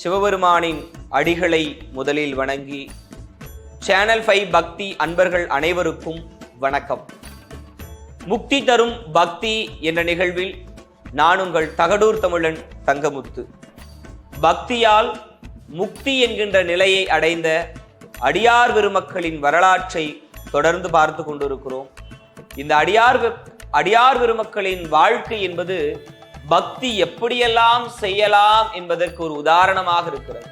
சிவபெருமானின் அடிகளை முதலில் வணங்கி சேனல் ஃபைவ் பக்தி அன்பர்கள் அனைவருக்கும் வணக்கம். முக்தி தரும் பக்தி என்ற நிகழ்வில் நான் உங்கள் தகடூர் தமிழன் தங்கமுத்து. பக்தியால் முக்தி என்கின்ற நிலையை அடைந்த அடியார் பெருமக்களின் வரலாற்றை தொடர்ந்து பார்த்து கொண்டிருக்கிறோம். இந்த அடியார் அடியார் பெருமக்களின் வாழ்க்கை என்பது பக்தி எப்படியெல்லாம் செய்யலாம் என்பதற்கு ஒரு உதாரணமாக இருக்கிறது.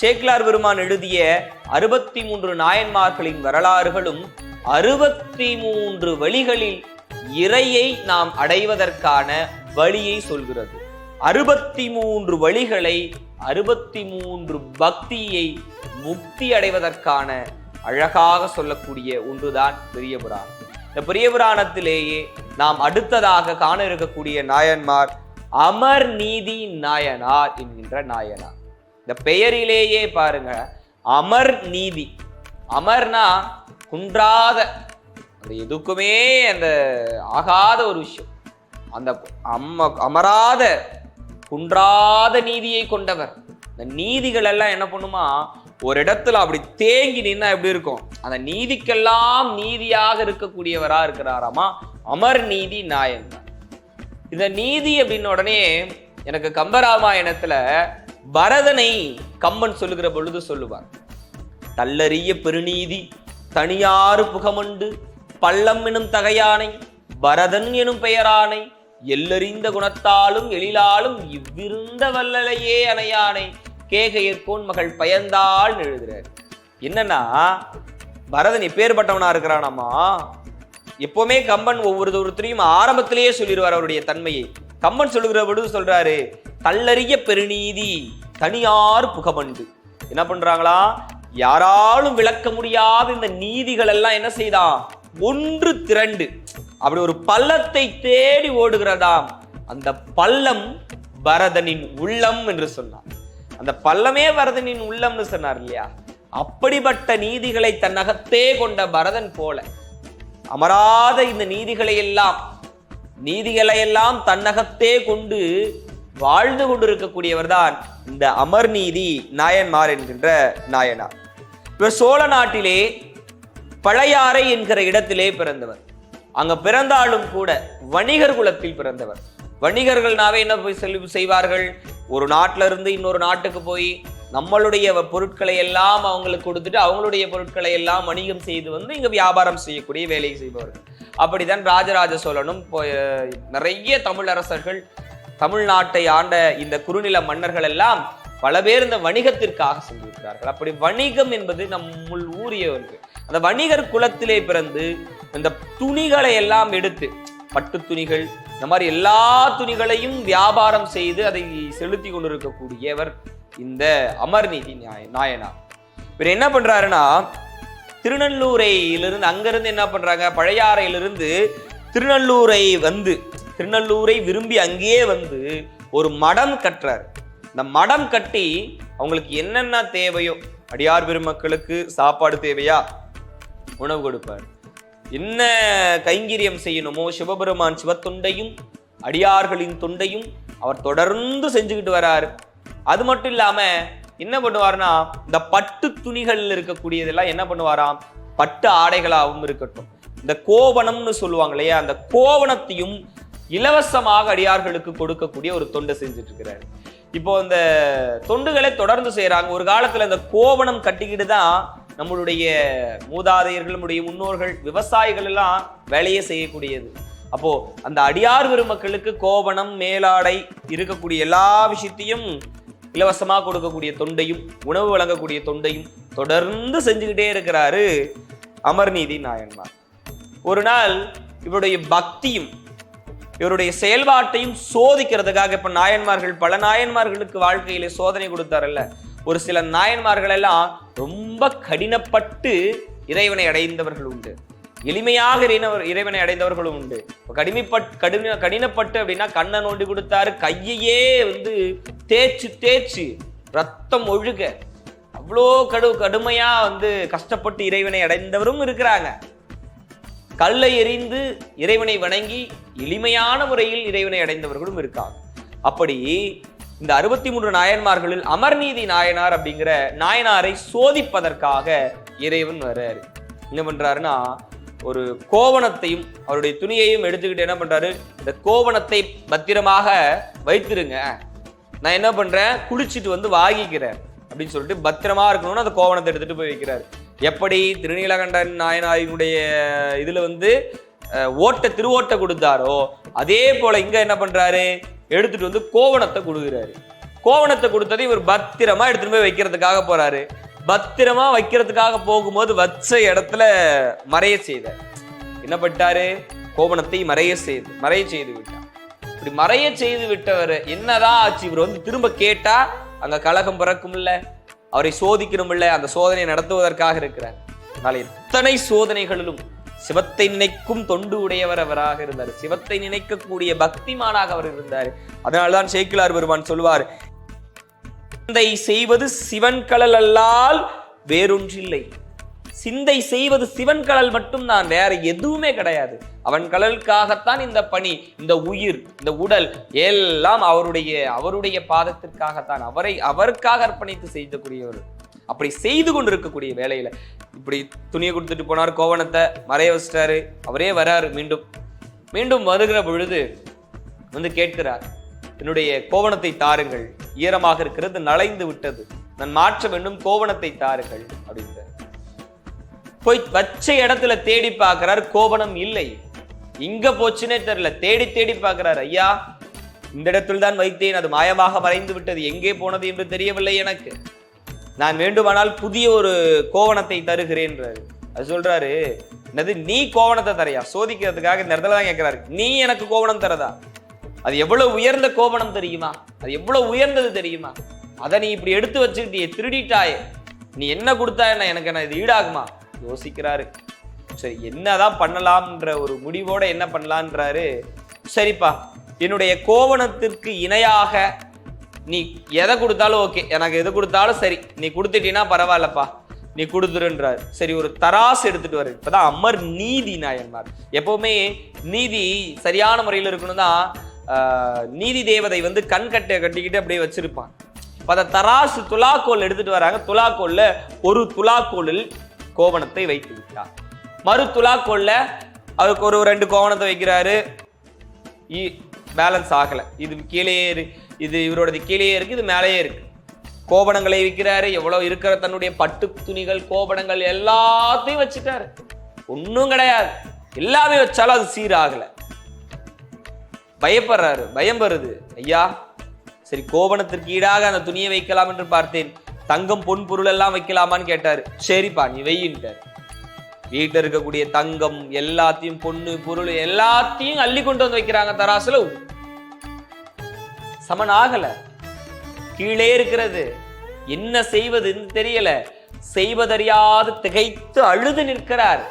ஷேக்லார் பெருமான் எழுதிய அறுபத்தி மூன்று நாயன்மார்களின் வரலாறுகளும் அறுபத்தி மூன்று வழிகளில் இறையை நாம் அடைவதற்கான வழியை சொல்கிறது. அறுபத்தி மூன்று வழிகளை அறுபத்தி மூன்று பக்தியை முக்தி அடைவதற்கான அழகாக சொல்லக்கூடிய ஒன்றுதான் பெரிய புராணம் இந்த பிரியபுராணத்திலேயே நாம் அடுத்ததாக காண இருக்கக்கூடிய நாயன்மார் அமர் நீதி நாயனார் என்கின்ற நாயனார். இந்த பெயரிலேயே பாருங்க அமர் நீதி. அமர்னா குன்றாத அந்த எதுக்குமே அந்த ஆகாத ஒரு விஷயம். அந்த அம்ம அமராத குன்றாத நீதியை கொண்டவர். இந்த நீதிகள் எல்லாம் என்ன பண்ணுமா? ஒரு இடத்துல அப்படி தேங்கி நின்னா எப்படி இருக்கும்? அந்த நீதிக்கெல்லாம் நீதியாக இருக்கக்கூடியவரா இருக்கிறாராமா? அமர் நீதி நாயன் இந்த நீதி அப்படின்ன உடனே எனக்கு கம்பராமாயணத்துல பரதனை கம்பன் சொல்லுகிற பொழுது சொல்லுவார். தள்ளறிய பெருநீதி தனியாறு புகமண்டு பள்ளம் எனும் தகையானை பரதன் எனும் பெயரானை எல்லறிந்த குணத்தாலும் எழிலாலும் இவ்விருந்த வல்லலையே அணையானை கேகையர்கோன் மகள் பயந்தாள்னு எழுதுறார் என்னன்னா பரதன் இப்பேற்பட்டவனா இருக்கிறானாமா? எப்பவுமே கம்பன் ஒவ்வொரு ஒருத்தரையும் ஆரம்பத்திலேயே சொல்லிடுவார் அவருடைய தன்மையை. கம்பன் சொல்லுகிற பொழுது சொல்றாரு கல்லறிய பெருநீதி தனியார் புகமண்டு. என்ன பண்றாங்களா? யாராலும் விளக்க முடியாத இந்த நீதிகள் எல்லாம் என்ன செய்தான் ஒன்று திரண்டு. அப்படி ஒரு பள்ளத்தை தேடி ஓடுகிறதாம். அந்த பள்ளம் பரதனின் உள்ளம் என்று சொன்னார். அந்த பள்ளமே பரதனின் உள்ளம்னு சொன்னார் இல்லையா? அப்படிப்பட்ட நீதிகளை தன்னகத்தே கொண்ட பரதன் போல அமராத இந்த நீதிகளை எல்லாம் நீதிகளை எல்லாம் தன்னகத்தே கொண்டு வாழ்ந்து கொண்டிருக்கக்கூடியவர் தான் இந்த அமர்நீதி நாயன்மார் என்கின்ற நாயனார். இவர் சோழ நாட்டிலே பழையாறை என்கிற இடத்திலே பிறந்தவர். அங்க பிறந்தாலும் கூட வணிகர் குலத்தில் பிறந்தவர். வணிகர்கள்னாவே என்ன போய் செல்வி செய்வார்கள்? ஒரு நாட்டில இருந்து இன்னொரு நாட்டுக்கு போய் நம்மளுடைய பொருட்களை எல்லாம் அவங்களுக்கு கொடுத்துட்டு அவங்களுடைய பொருட்களை எல்லாம் வணிகம் செய்து வந்து இங்கே வியாபாரம் செய்யக்கூடிய வேலையை செய்பவர்கள். அப்படிதான் ராஜராஜ சோழனும் நிறைய தமிழரசர்கள் தமிழ்நாட்டை ஆண்ட இந்த குறுநில மன்னர்கள் எல்லாம் பல பேர் இந்த வணிகத்திற்காக சென்றிருக்கிறார்கள். அப்படி வணிகம் என்பது நம்முள் ஊறிய ஒன்று. அந்த வணிகர் குலத்திலே பிறந்து இந்த துணிகளை எல்லாம் எடுத்து பட்டு துணிகள் இந்த மாதிரி எல்லா துணிகளையும் வியாபாரம் செய்து அதை செலுத்தி கொண்டிருக்கக்கூடியவர் இந்த அமர்நீதி நாய நாயனார். இவர் என்ன பண்றாருன்னா திருநெல்லூரையிலிருந்து அங்கிருந்து என்ன பண்றாங்க பழையாறையிலிருந்து திருநெல்லூரை வந்து திருநெல்லூரை விரும்பி அங்கேயே வந்து ஒரு மடம் கட்டுறார். இந்த மடம் கட்டி அவங்களுக்கு என்னென்ன தேவையோ அடியார் பெருமக்களுக்கு சாப்பாடு தேவையா? உணவு கொடுப்பார். என்ன கைங்கரியம் செய்யணுமோ சிவபெருமான் சிவத்தொண்டையும் அடியார்களின் தொண்டையும் அவர் தொடர்ந்து செஞ்சுக்கிட்டு வராரு. அது மட்டும் இல்லாம என்ன பண்ணுவார்னா இந்த பட்டு துணிகள் இருக்கக்கூடியதெல்லாம் என்ன பண்ணுவாராம்? பட்டு ஆடைகளாகவும் இருக்கட்டும். இந்த கோவணம்னு சொல்லுவாங்க இல்லையா? அந்த கோவணத்தையும் இலவசமாக அடியார்களுக்கு கொடுக்கக்கூடிய ஒரு தொண்டை செஞ்சுட்டு இருக்கிறாரு இப்போ இந்த தொண்டுகளை தொடர்ந்து செய்யறாங்க ஒரு காலத்துல இந்த கோவணம் கட்டிக்கிட்டு தான் நம்மளுடைய மூதாதையர்கள் நம்முடைய முன்னோர்கள் விவசாயிகள் எல்லாம் வேலையே செய்யக்கூடியது. அப்போ அந்த அடியார் பெருமக்களுக்கு கோவணம் மேலாடை இருக்கக்கூடிய எல்லா விஷயத்தையும் இலவசமாக கொடுக்கக்கூடிய தொண்டையும் உணவு வழங்கக்கூடிய தொண்டையும் தொடர்ந்து செஞ்சுக்கிட்டே இருக்கிறாரு அமர்நீதி நாயன்மார். ஒரு நாள் இவருடைய பக்தியும் இவருடைய செயல்பாட்டையும் சோதிக்கிறதுக்காக இப்ப நாயன்மார்கள் பல நாயன்மார்களுக்கு வாழ்க்கையிலே சோதனை கொடுத்தாரல்ல ஒரு சில நாயன்மார்கள் எல்லாம் ரொம்ப கடினப்பட்டு இறைவனை அடைந்தவர்கள் உண்டு. எளிமையாக இறைவனை அடைந்தவர்களும் உண்டு. கடுமைப்பட் கடிமைப்பட் கடின கடினப்பட்டு அப்படின்னா கண்ணை நோண்டி கொடுத்தாரு கையையே வந்து தேய்ச்சு தேய்ச்சு ரத்தம் ஒழுக. அவ்வளோ கடு கடுமையா வந்து கஷ்டப்பட்டு இறைவனை அடைந்தவரும் இருக்கிறாங்க. கல்லை எறிந்து இறைவனை வணங்கி எளிமையான முறையில் இறைவனை அடைந்தவர்களும் இருக்காங்க. அப்படி இந்த அறுபத்தி மூன்று நாயன்மார்களில் அமர்நீதி நாயனார் அப்படிங்கிற நாயனாரை சோதிப்பதற்காக இறைவன் வர்றாரு. என்ன பண்றாருன்னா ஒரு கோவணத்தையும் அவருடைய துணியையும் எடுத்துக்கிட்டு என்ன பண்றாரு? இந்த கோவணத்தை பத்திரமாக வைத்திருங்க. நான் என்ன பண்றேன்? குளிச்சுட்டு வந்து வாங்கிக்கிறேன் அப்படின்னு சொல்லிட்டு பத்திரமா இருக்கணும்னு அந்த கோவணத்தை எடுத்துட்டு போய் வைக்கிறாரு. எப்படி? திருநீலகண்டன் நாயனாரினுடைய இதுல வந்து ஓட்ட திருவோட்ட கொடுத்தாரோ அதே போல இங்க என்ன பண்றாரு? எடுத்துட்டு வந்து கோவணத்தை கொடுக்குறாரு. கோவணத்தை கொடுத்ததை இவர் பத்திரமா எடுத்துட்டு போய் வைக்கிறதுக்காக போறாரு. பத்திரமா வைக்கிறதுக்காக போகும்போது வச்ச இடத்துல மறைய செய்தார். என்ன பண்ணிட்டாரு? கோவணத்தை மறைய செய்து மறைய செய்து விட்டார். இப்படி மறைய செய்து விட்டவர் என்னதான் ஆச்சு? இவர் வந்து திரும்ப கேட்டா அங்க கலகம் பிறக்கும்ல அவரை சோதிக்கணும்ல அந்த சோதனையை நடத்துவதற்காக இருக்கிறார். அதனால எத்தனை சோதனைகளிலும் சிவத்தை நினைக்கும் தொண்டு உடையவர் அவராக இருந்தார். சிவத்தை நினைக்கக்கூடிய பக்திமானாக அவர் இருந்தார். அதனால்தான் சேக்கிலார் பெருமான் சொல்வார் சிந்தை செய்வது சிவன் கடல் அல்லால் வேறொன்றில்லை. சிந்தை செய்வது சிவன் கடல் மட்டும் தான் வேற எதுவுமே கிடையாது. அவன் கடலுக்காகத்தான் இந்த பணி இந்த உயிர் இந்த உடல் எல்லாம் அவருடைய அவருடைய பாதத்திற்காகத்தான் அவரை அவருக்காக அர்ப்பணித்து செய்யக்கூடியவர் அப்படி செய்து கொண்டிருக்கக்கூடிய வேலையில. இப்படி துணியை கொடுத்துட்டு போனார் கோவணத்தை மறைய வச்சிட்டாரு. அவரே வராரு மீண்டும். மீண்டும் வருகிற பொழுது வந்து கேட்கிறார் என்னுடைய கோவணத்தை தாருங்கள். ஈரமாக இருக்கிறது நலைந்து விட்டது. நான் மாற்ற வேண்டும் கோவணத்தை தாருங்கள் அப்படின்ற போய் வச்ச இடத்துல தேடி பார்க்கிறார் கோவணம் இல்லை. இங்க போச்சுன்னே தெரியல தேடி தேடி பார்க்கிறார் ஐயா இந்த இடத்தில் தான் வைத்தேன். அது மாயமாக மறைந்து விட்டது. எங்கே போனது என்று தெரியவில்லை எனக்கு. நான் வேண்டுமானால் புதிய ஒரு கோவணத்தை தருகிறேன்றாரு. அது சொல்றாரு என்னது நீ கோவணத்தை தரையா? சோதிக்கிறதுக்காக இந்த இடத்துல தான் கேட்கிறாரு நீ எனக்கு கோவணம் தரதா? அது எவ்வளவு உயர்ந்த கோவணம் தெரியுமா? அது எவ்வளவு உயர்ந்தது தெரியுமா? அதை நீ இப்படி எடுத்து வச்சுக்கிட்டியே திருடிட்டாயே. நீ என்ன கொடுத்தா என்ன? எனக்கு என்ன இது ஈடாகுமா? யோசிக்கிறாரு. சரி என்னதான் பண்ணலாம்ன்ற ஒரு முடிவோட என்ன பண்ணலான்றாரு? சரிப்பா என்னுடைய கோவணத்திற்கு இணையாக நீ எதை கொடுத்தாலும் ஓகே எனக்கு எது கொடுத்தாலும் சரி. நீ கொடுத்துட்டீன்னா பரவாயில்லப்பா. நீ கொடுத்துருன்றார். சரி ஒரு தராசு எடுத்துட்டு வர இப்பதான் அமர் நீதி நாயன்மார். எப்பவுமே நீதி சரியான முறையில் இருக்கணும் தான் நீதி தேவதை வந்து கண் கட்டை கட்டிக்கிட்டு அப்படியே வச்சிருப்பான். இப்ப அதை தராசு துலாக்கோல் எடுத்துட்டு வராங்க. துலாக்கோல்ல ஒரு துலாக்கோலில் கோவணத்தை வைத்து விட்டார். மறு துலாக்கோல்ல அதுக்கு ஒரு ரெண்டு கோவணத்தை வைக்கிறாரு. பேலன்ஸ் ஆகல. இது கீழே இது இவரோடது கீழேயே இருக்கு இது மேலேயே இருக்கு. கோபணங்களை விற்கிறாரு எவ்வளவு இருக்கிற தன்னுடைய பட்டு துணிகள் கோபணங்கள் எல்லாத்தையும் வச்சுட்டாரு. ஒண்ணும் கிடையாது. எல்லாமே வச்சாலும் அது சீராகல. பயப்படுறாரு பயம் வருது. ஐயா சரி கோபணத்திற்கு ஈடாக அந்த துணியை வைக்கலாம் என்று பார்த்தேன். தங்கம் பொன் பொருள் எல்லாம் வைக்கலாமான்னு கேட்டாரு. சரிப்பா நீ வெயின்ட்டார். வீட்டில் இருக்கக்கூடிய தங்கம் எல்லாத்தையும் பொண்ணு பொருள் எல்லாத்தையும் அள்ளி கொண்டு வந்து வைக்கிறாங்க தராசுல. சமன் ஆகல கீழே இருக்கிறது. என்ன செய்வதுன்னு தெரியல. செய்வதறியாது திகைத்து அழுது நிற்கிறார்.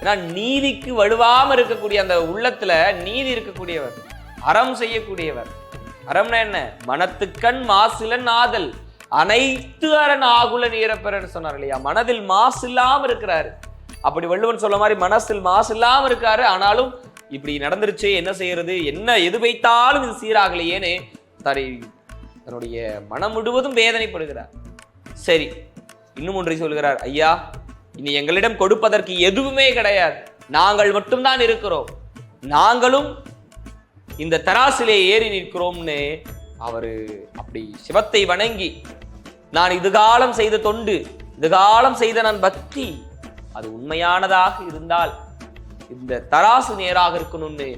ஏன்னா நீதிக்கு வலுவாம இருக்கக்கூடிய அந்த உள்ளத்துல நீதி இருக்கக்கூடியவர் அறம் செய்யக்கூடியவர். அறம்னா என்ன? மனத்துக்கண் மாசிலன் ஆதல். அனைத்து அரண் ஆகுல நீரப்பரன் சொன்னார் இல்லையா? மனதில் மாசு இல்லாம இருக்கிறாரு. அப்படி வள்ளுவன் சொல்ல மாதிரி மனசில் மாசு இல்லாம இருக்காரு. ஆனாலும் இப்படி நடந்துருச்சு என்ன செய்யறது என்ன எது வைத்தாலும் இது சீராகலையேன்னு தன்னை தன்னுடைய மனம் முழுவதும் வேதனைப்படுகிறார். சரி இன்னும் ஒன்றை சொல்கிறார் ஐயா இனி எங்களிடம் கொடுப்பதற்கு எதுவுமே கிடையாது. நாங்கள் மட்டும்தான் இருக்கிறோம். நாங்களும் இந்த தராசிலே ஏறி நிற்கிறோம்னு அவரு அப்படி சிவத்தை வணங்கி நான் இதுகாலம் செய்த தொண்டு இதுகாலம் செய்த நான் பக்தி அது உண்மையானதாக இருந்தால் இந்த தராசு நேராக இருக்கணும்னு.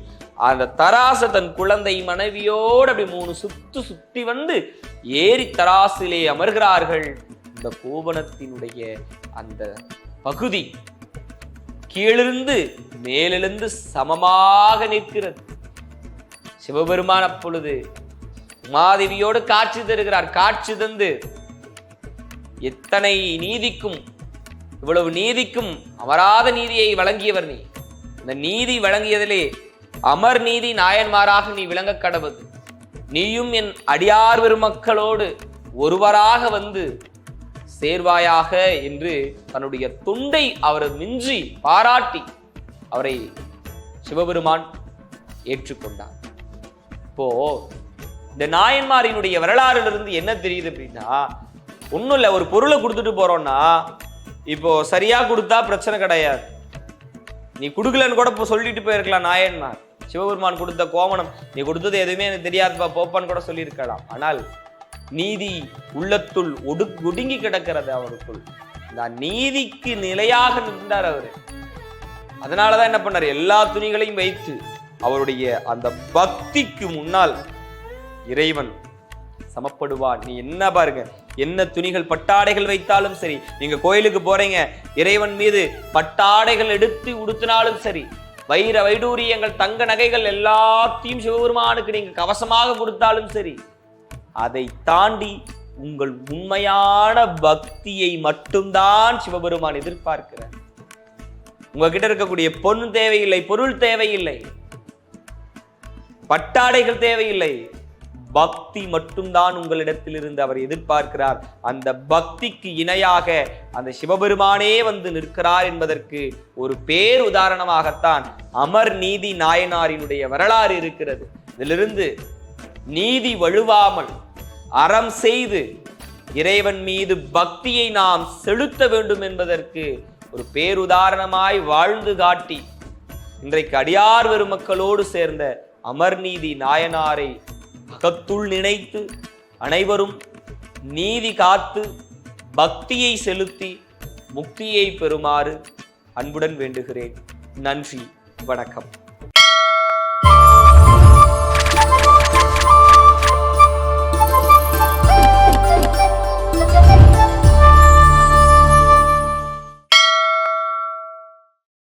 அந்த தராசை தன் குழந்தை மனைவியோடு அப்படி மூணு சுத்து சுத்தி வந்து ஏறி தராசிலே அமர்கிறார்கள். இந்த கோபனத்தினுடைய அந்த பகுதி கீழிருந்து மேலிருந்து சமமாக நிற்கிறது. சிவபெருமான் அப்பொழுது உமாதேவியோடு காட்சி தருகிறார். காட்சி தந்து எத்தனை நீதிக்கும் இவ்வளவு நீதிக்கும் அமராத நீதியை வழங்கியவர் நீ. இந்த நீதி வழங்கியதிலே அமர் நீதி நாயன்மாராக நீ விளங்க கடவுது நீயும் என் அடியார் பெருமக்களோடு ஒருவராக வந்து சேர்வாயாக என்று தன்னுடைய தொண்டை அவரது மிஞ்சி பாராட்டி அவரை சிவபெருமான் ஏற்றுக்கொண்டார். இப்போ இந்த நாயன்மாரினுடைய வரலாறுல என்ன தெரியுது அப்படின்னா ஒன்றும் இல்லை ஒரு பொருளை கொடுத்துட்டு போறோம்னா இப்போ சரியா கொடுத்தா பிரச்சனை கிடையாது. நீ கொடுக்கலன்னு கூட இப்போ சொல்லிட்டு போயிருக்கலாம் நாயன்மார். சிவபெருமான் கொடுத்த கோவணம் நீ கொடுத்தது எதுவுமே எனக்கு தெரியாதுப்பா போப்பான்னு கூட சொல்லியிருக்கலாம். ஆனால் நீதி உள்ளத்துள் ஒடு ஒடுங்கி கிடக்கிறது அவருக்குள். இந்த நீதிக்கு நிலையாக நின்றார் அவரு. அதனாலதான் என்ன பண்ணார்? எல்லா துணிகளையும் வைத்து அவருடைய அந்த பக்திக்கு முன்னால் இறைவன் சமப்படுவான் நீ என்ன பாருங்க என்ன துணிகள் பட்டாடைகள் வைத்தாலும் சரி நீங்க கோயிலுக்கு போறீங்க இறைவன் மீது பட்டாடைகள் எடுத்து உடுத்தினாலும் சரி வைர வைடூரியங்கள் தங்க நகைகள் எல்லாத்தையும் சிவபெருமானுக்கு நீங்க கவசமாக கொடுத்தாலும் சரி அதை தாண்டி உங்கள் உண்மையான பக்தியை மட்டும்தான் சிவபெருமான் எதிர்பார்க்கிறார். உங்ககிட்ட இருக்கக்கூடிய பொன் தேவையில்லை பொருள் தேவையில்லை பட்டாடைகள் தேவையில்லை பக்தி மட்டும்தான் உங்களிடத்தில் இருந்து அவர் எதிர்பார்க்கிறார். அந்த பக்திக்கு இணையாக அந்த சிவபெருமானே வந்து நிற்கிறார் என்பதற்கு ஒரு பேர் உதாரணமாகத்தான் அமர் நீதி நாயனாரினுடைய வரலாறு இருக்கிறது. இதிலிருந்து நீதி வழுவாமல் அறம் செய்து இறைவன் மீது பக்தியை நாம் செலுத்த வேண்டும் என்பதற்கு ஒரு பேருதாரணமாய் வாழ்ந்து காட்டி இன்றைக்கு அடியார் பெருமக்களோடு சேர்ந்த அமர்நீதி நாயனாரை அகத்துள் நினைத்து அனைவரும் நீதி காத்து பக்தியை செலுத்தி முக்தியை பெறுமாறு அன்புடன் வேண்டுகிறேன். நன்றி வணக்கம்.